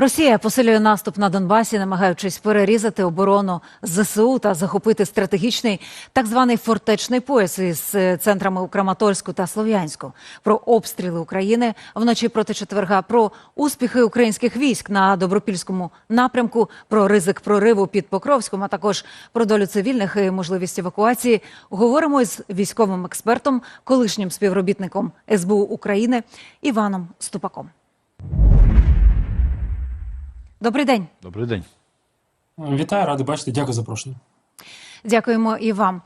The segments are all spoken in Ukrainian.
Росія посилює наступ на Донбасі, намагаючись перерізати оборону ЗСУ та захопити стратегічний так званий фортечний пояс із е, центрами у Краматорську та Слов'янську. Про обстріли України вночі проти четверга, про успіхи українських військ на добропільському напрямку, про ризик прориву під Покровськом, а також про долю цивільних і можливість евакуації. Говоримо із військовим експертом, колишнім співробітником СБУ України Іваном Ступаком. Добрий день. Добрий день. Вітаю, радий бачити. Дякую за запрошення. Дякуємо і вам.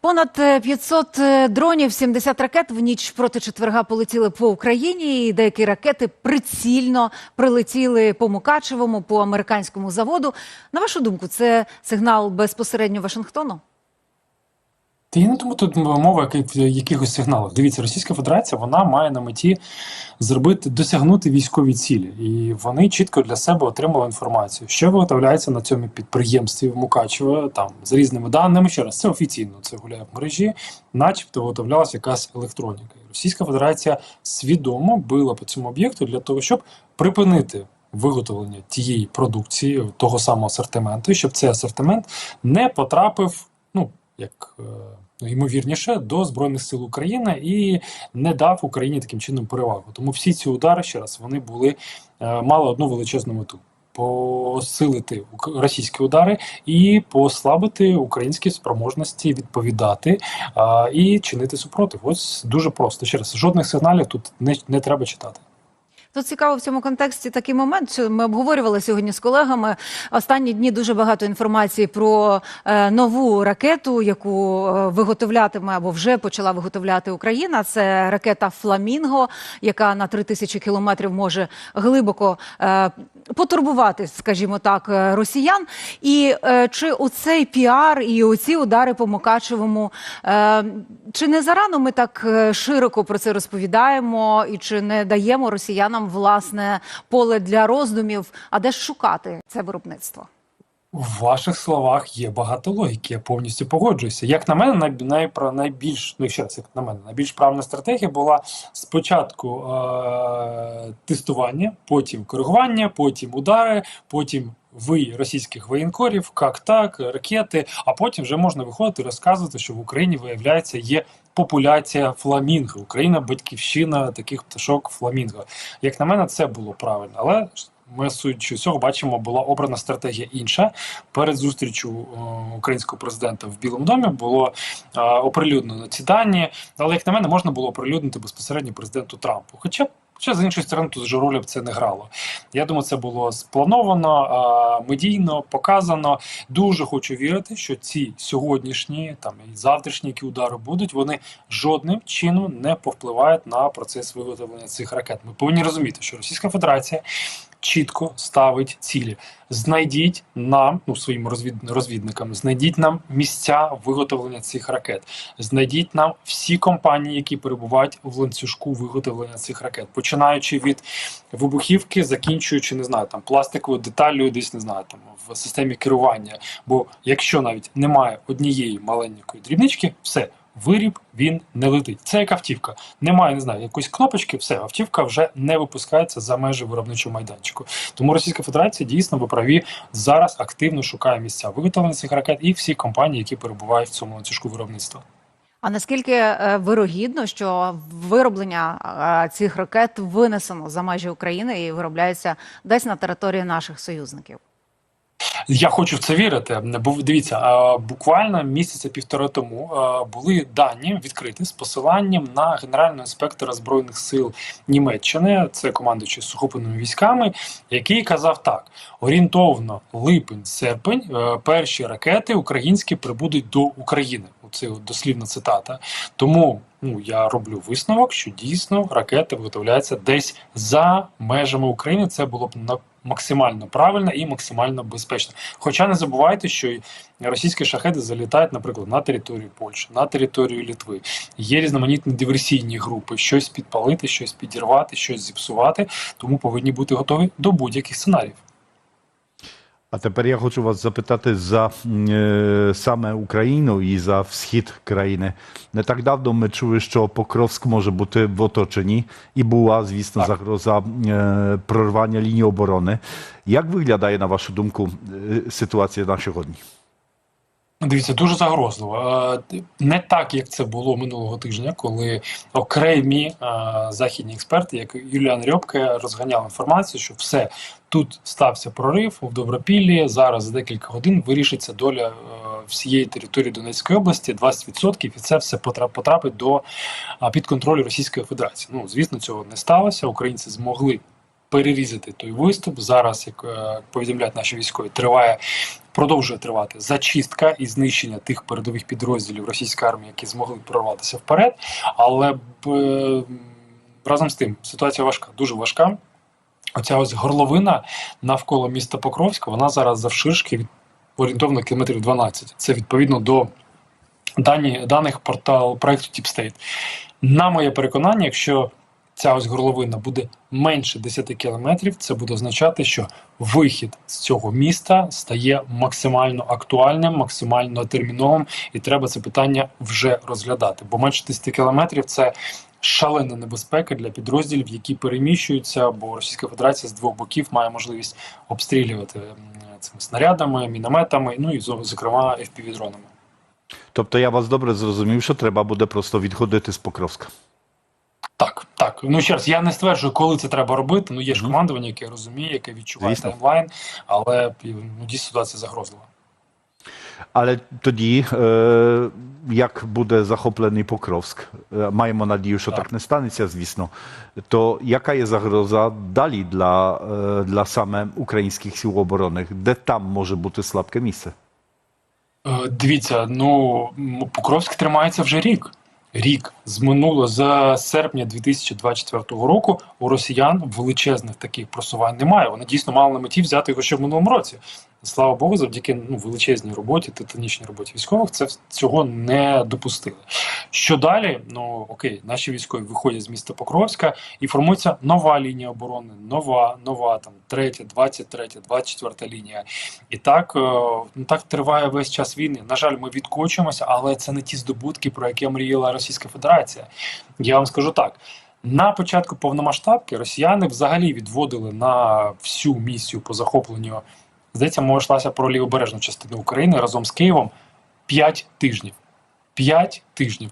Понад е, 500 е, дронів, 70 ракет в ніч проти четверга полетіли по Україні. І деякі ракети прицільно прилетіли по Мукачевому, по американському заводу. На вашу думку, це сигнал безпосередньо Вашингтону? Та я не думаю, тут мова якихось сигналів. Дивіться, Російська Федерація вона має на меті зробити досягнути військові цілі, і вони чітко для себе отримали інформацію, що виготовляється на цьому підприємстві в Мукачево, там за різними даними. Ще раз це офіційно, це гуляє в мережі, начебто виготовлялася якась електроніка. І Російська Федерація свідомо била по цьому об'єкту для того, щоб припинити. Виготовлення тієї продукції, того самого асортименту, щоб цей асортимент не потрапив, ну як е, ймовірніше, до Збройних сил України і не дав Україні таким чином перевагу. Тому всі ці удари ще раз вони були е, мали одну величезну мету. Посилити російські удари і послабити українські спроможності відповідати а, і чинити супротив. Ось дуже просто. Ще раз жодних сигналів тут не, не треба читати. Тут цікаво в цьому контексті такий момент, що ми обговорювали сьогодні з колегами. Останні дні дуже багато інформації про е, нову ракету, яку е, виготовлятиме або вже почала виготовляти Україна. Це ракета Фламінго, яка на 3000 кілометрів може глибоко е, потурбувати, скажімо так, е, росіян. І е, чи у цей піар і оці удари по Мукачевому, е, чи не зарано ми так е, широко про це розповідаємо, і чи не даємо росіянам власне поле для роздумів? А де ж шукати це виробництво? У ваших словах є багато логіки, я повністю погоджуюся. Як на мене, най, най, найбільш ну ще раз, як на мене, найбільш правильна стратегія була спочатку е- тестування, потім коригування, потім удари, потім ви російських воєнкорів, як так, ракети. А потім вже можна виходити і розказувати, що в Україні виявляється є популяція фламінго. Україна батьківщина таких пташок фламінго. Як на мене, це було правильно, але. Ми судячи цього бачимо, була обрана стратегія інша. Перед зустрічю е, українського президента в Білому домі було е, оприлюднено ці дані, але як на мене, можна було оприлюднити безпосередньо президенту Трампу. Хоча Хоча з іншої сторони тут же роля б це не грало. Я думаю, це було сплановано, медійно показано. Дуже хочу вірити, що ці сьогоднішні там і завтрашні, які удари будуть, вони жодним чином не повпливають на процес виготовлення цих ракет. Ми повинні розуміти, що Російська Федерація чітко ставить цілі. Знайдіть нам, ну своїм розвід... розвідникам, знайдіть нам місця виготовлення цих ракет. Знайдіть нам всі компанії, які перебувають в ланцюжку виготовлення цих ракет, починаючи від вибухівки, закінчуючи, не знаю, там пластиковою деталлю, десь не знаю, там в системі керування. Бо якщо навіть немає однієї маленької дрібнички, все. Виріб він не летить. Це як автівка. Немає, не знаю, якоїсь кнопочки, все, автівка вже не випускається за межі виробничого майданчику. Тому Російська Федерація дійсно ви праві зараз активно шукає місця виготовлення цих ракет і всі компанії, які перебувають в цьому ланцюжку виробництва. А наскільки е, вирогідно, що вироблення е, цих ракет винесено за межі України і виробляється десь на території наших союзників? Я хочу в це вірити. Бо дивіться, буквально місяця півтора тому були дані відкриті з посиланням на генерального інспектора збройних сил Німеччини, це командуючий сухопутними військами, який казав так: орієнтовно липень-серпень е, перші ракети українські прибудуть до України. Це дослівна цитата. Тому ну я роблю висновок, що дійсно ракети виготовляються десь за межами України. Це було б на максимально правильно і максимально безпечно. Хоча не забувайте, що російські шахеди залітають, наприклад, на територію Польщі, на територію Літви. Є різноманітні диверсійні групи, щось підпалити, щось підірвати, щось зіпсувати. Тому повинні бути готові до будь-яких сценаріїв. А тепер я хочу вас запитати за е, саме Україну і за схід країни. Не так давно ми чули, що Покровськ може бути в оточенні, і була, звісно, Так. загроза е, прорвання лінії оборони. Як виглядає, на вашу думку, е, ситуація на сьогодні? Дивіться, дуже загрозливо. Не так, як це було минулого тижня, коли окремі західні експерти, як Юліан Рьопке, розганяли інформацію, що все тут стався прорив в Добропіллі. Зараз за декілька годин вирішиться доля е, всієї території Донецької області 20%, і це все потра- потрапить до під контроль Російської Федерації. Ну звісно, цього не сталося. Українці змогли перерізати той виступ. Зараз, як е, повідомляють наші військові, триває продовжує тривати зачистка і знищення тих передових підрозділів російської армії, які змогли прорватися вперед. Але б, разом з тим ситуація важка, дуже важка. Оця ось горловина навколо міста Покровська, вона зараз завширшки від орієнтовно кілометрів 12. Це відповідно до дані, даних портал проекту State. На моє переконання, якщо ця ось горловина буде менше 10 кілометрів, це буде означати, що вихід з цього міста стає максимально актуальним, максимально терміновим, і треба це питання вже розглядати. Бо менше 10 кілометрів це шалена небезпека для підрозділів, які переміщуються, бо Російська Федерація з двох боків має можливість обстрілювати цими снарядами, мінометами, ну і зокрема FPV-дронами. Тобто я вас добре зрозумів, що треба буде просто відходити з Покровська. Так. Ну ще раз, я не стверджую, коли це треба робити. Ну є ж командування, яке розуміє, яке відчуває Звісно. таймлайн, але ну, дійсно ситуація загрозлива. Але тоді, е, як буде захоплений Покровськ, е, маємо надію, що так. Так. не станеться, звісно. То яка є загроза далі для, е, для саме українських сил оборони? Де там може бути слабке місце? Е, Дивіться, ну Покровськ тримається вже рік. Рік з минуло з серпня 2024 року у росіян величезних таких просувань немає. Вони дійсно мали на меті взяти його ще в минулому році. Слава Богу, завдяки ну величезній роботі, титанічній роботі військових, це цього не допустили. Що далі? Ну окей, наші військові виходять з міста Покровська і формується нова лінія оборони, нова, нова там третя, 23, 24 лінія. І так, е, ну так триває весь час війни. На жаль, ми відкочуємося, але це не ті здобутки, про які мріяла Російська Федерація. Я вам скажу так. На початку повномасштабки росіяни взагалі відводили на всю місію по захопленню. Здається, мова йшлася про лівобережну частину України разом з Києвом 5 тижнів. 5 тижнів.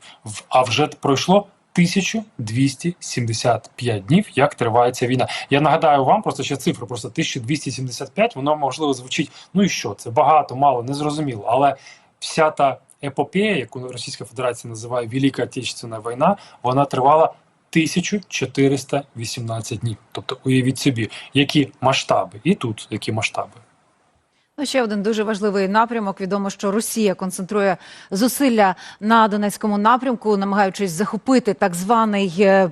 А вже пройшло 1275 днів, як триває ця війна. Я нагадаю вам просто ще цифру, просто 1275, воно можливо звучить. Ну і що? Це багато, мало, незрозуміло. Але вся та епопея, яку Російська Федерація називає Велика Отечественна війна, вона тривала 1418 днів. Тобто, уявіть собі, які масштаби, і тут які масштаби. Ще один дуже важливий напрямок. Відомо, що Росія концентрує зусилля на Донецькому напрямку, намагаючись захопити так званий е,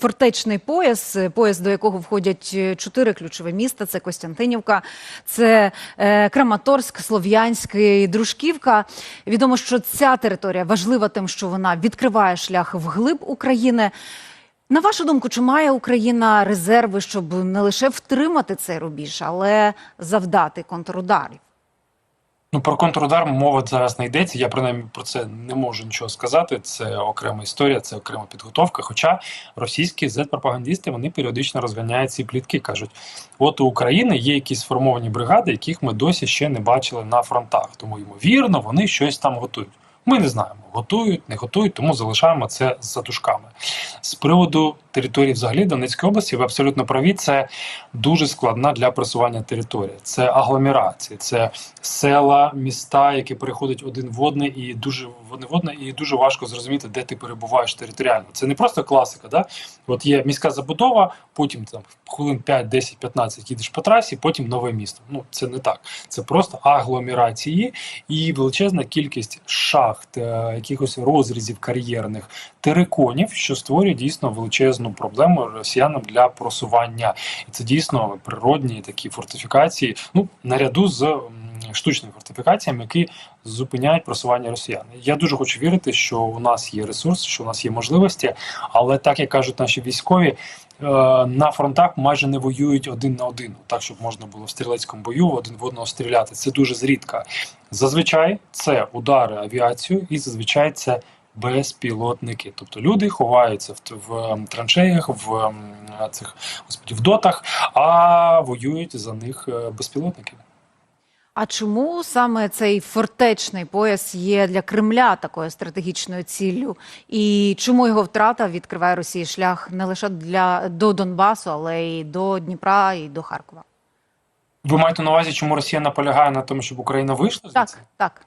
фортечний пояс, е, пояс до якого входять е, чотири ключові міста: це Костянтинівка, це Краматорськ, Слов'янськ і Дружківка. Відомо, що ця територія важлива тим, що вона відкриває шлях вглиб України. На вашу думку, чи має Україна резерви, щоб не лише втримати цей рубіж, але завдати контрударів? Ну, про контрудар мова зараз не йдеться. Я принаймні про це не можу нічого сказати. Це окрема історія, це окрема підготовка. Хоча російські зет-пропагандисти вони періодично розганяють ці плітки. кажуть: от у України є якісь сформовані бригади, яких ми досі ще не бачили на фронтах. Тому ймовірно, вони щось там готують. Ми не знаємо, готують, не готують, тому залишаємо це за дужками. З приводу території взагалі Донецької області, ви абсолютно праві, це дуже складна для просування територія. Це агломерації, це села, міста, які переходять один в одне, і дуже вони в одне, і дуже важко зрозуміти, де ти перебуваєш територіально. Це не просто класика. Да? От є міська забудова, потім там хвилин 5, 10, 15 їдеш по трасі, потім нове місто. Ну це не так. Це просто агломерації і величезна кількість шахт, е, якихось розрізів кар'єрних териконів, що створює дійсно величезну проблему росіянам для просування. І це дійсно природні такі фортифікації. Ну наряду з штучним фортифікаціям, які зупиняють просування росіян. Я дуже хочу вірити, що у нас є ресурс, що у нас є можливості, але так як кажуть наші військові. е, На фронтах майже не воюють один на один, так щоб можна було в стрілецькому бою один в одного стріляти. Це дуже зрідка. Зазвичай це удари авіацію, і зазвичай це безпілотники. Тобто люди ховаються в, в траншеях, в цих господі, в дотах, а воюють за них е, безпілотники. А чому саме цей фортечний пояс є для Кремля такою стратегічною ціллю? І чому його втрата відкриває Росії шлях не лише для до Донбасу, але й до Дніпра і до Харкова? Ви маєте на увазі, чому Росія наполягає на тому, щоб Україна вийшла з Так, так.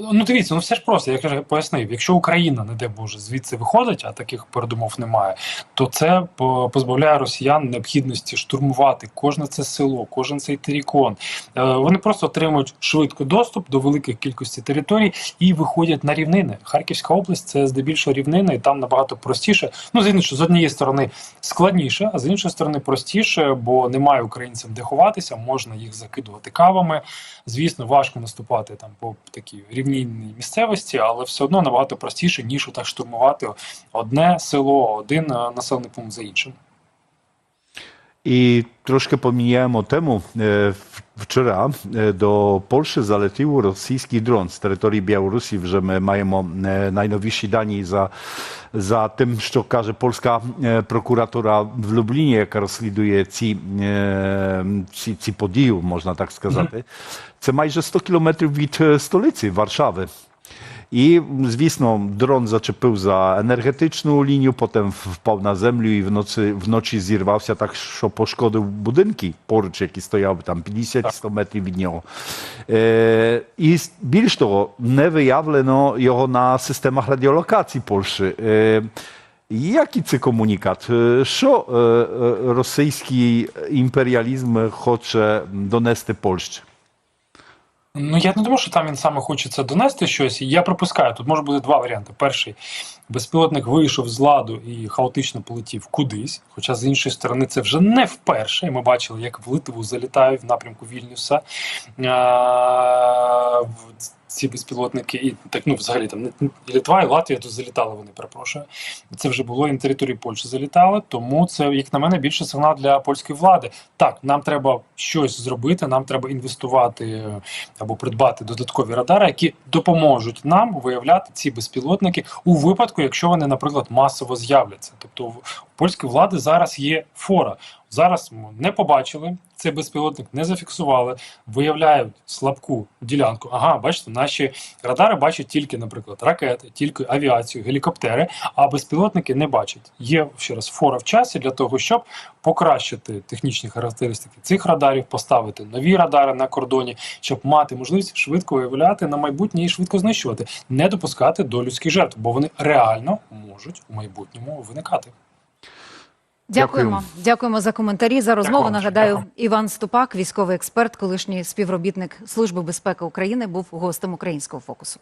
Ну дивіться, ну все ж просто, я вже пояснив. Якщо Україна, не де Боже, звідси виходить, а таких передумов немає, то це позбавляє росіян необхідності штурмувати кожне це село, кожен цей терикон. Е, Вони просто отримують швидко доступ до великих кількості територій і виходять на рівнини. Харківська область це здебільшого рівнина, і там набагато простіше. Ну, з іншої, з однієї сторони складніше, а з іншої сторони простіше, бо немає українцям де ховатися, можна їх закидувати кавами. Звісно, важко наступати там по такій рівнінній місцевості, але все одно набагато простіше, ніж так штурмувати одне село, один е, населений пункт за іншим. І трошки поміняємо temu. E, w- Wczoraj e, do Polski zalecił rosyjski dron z terytorii Białorusi, że my маємо e, najnowіші дані за, за тим, що каже польська е, прокуратура в Любліні, яка розслідує ці, е, ці, ці події, можна так сказати. Це майже 100 кілометрів від е, столиці Варшави. І, звісно, дрон зачепив за енергетичну лінію, потім впав на землю і вночі, вночі зірвався так, що пошкодив будинки поруч, які стояли там 50-100 метрів від нього. Е, і більш того, не виявлено його на системах радіолокації Польщі. Е, Який це комунікат? Е, Що е, е, російський імперіалізм хоче донести Польщі? Ну я не думаю, що там він саме хоче це донести щось. Я припускаю, тут може бути два варіанти. Перший безпілотник вийшов з ладу і хаотично полетів кудись. Хоча з іншої сторони, це вже не вперше. І Ми бачили, як в Литву залітають в напрямку Вільнюса. А, ці безпілотники, і так ну взагалі там і Литва, і Латвія тут залітали. Вони перепрошую. Це вже було і на території Польщі залітали. Тому це, як на мене, більше сигнал для польської влади. Так, нам треба щось зробити, нам треба інвестувати е, або придбати додаткові радари, які допоможуть нам виявляти ці безпілотники у випадку, якщо вони, наприклад, масово з'являться. Тобто у польської влади зараз є фора. Зараз не побачили цей безпілотник, не зафіксували, виявляють слабку ділянку. Ага, бачите, наші радари бачать тільки, наприклад, ракети, тільки авіацію, гелікоптери, а безпілотники не бачать. Є ще раз фора в часі для того, щоб покращити технічні характеристики цих радарів, поставити нові радари на кордоні, щоб мати можливість швидко виявляти на майбутнє і швидко знищувати, не допускати до людських жертв, бо вони реально можуть у майбутньому виникати. Дякуємо. дякуємо, Дякуємо за коментарі за розмову. Дякую. Нагадаю, Дякую. Іван Ступак, військовий експерт, колишній співробітник Служби безпеки України, був гостем українського фокусу.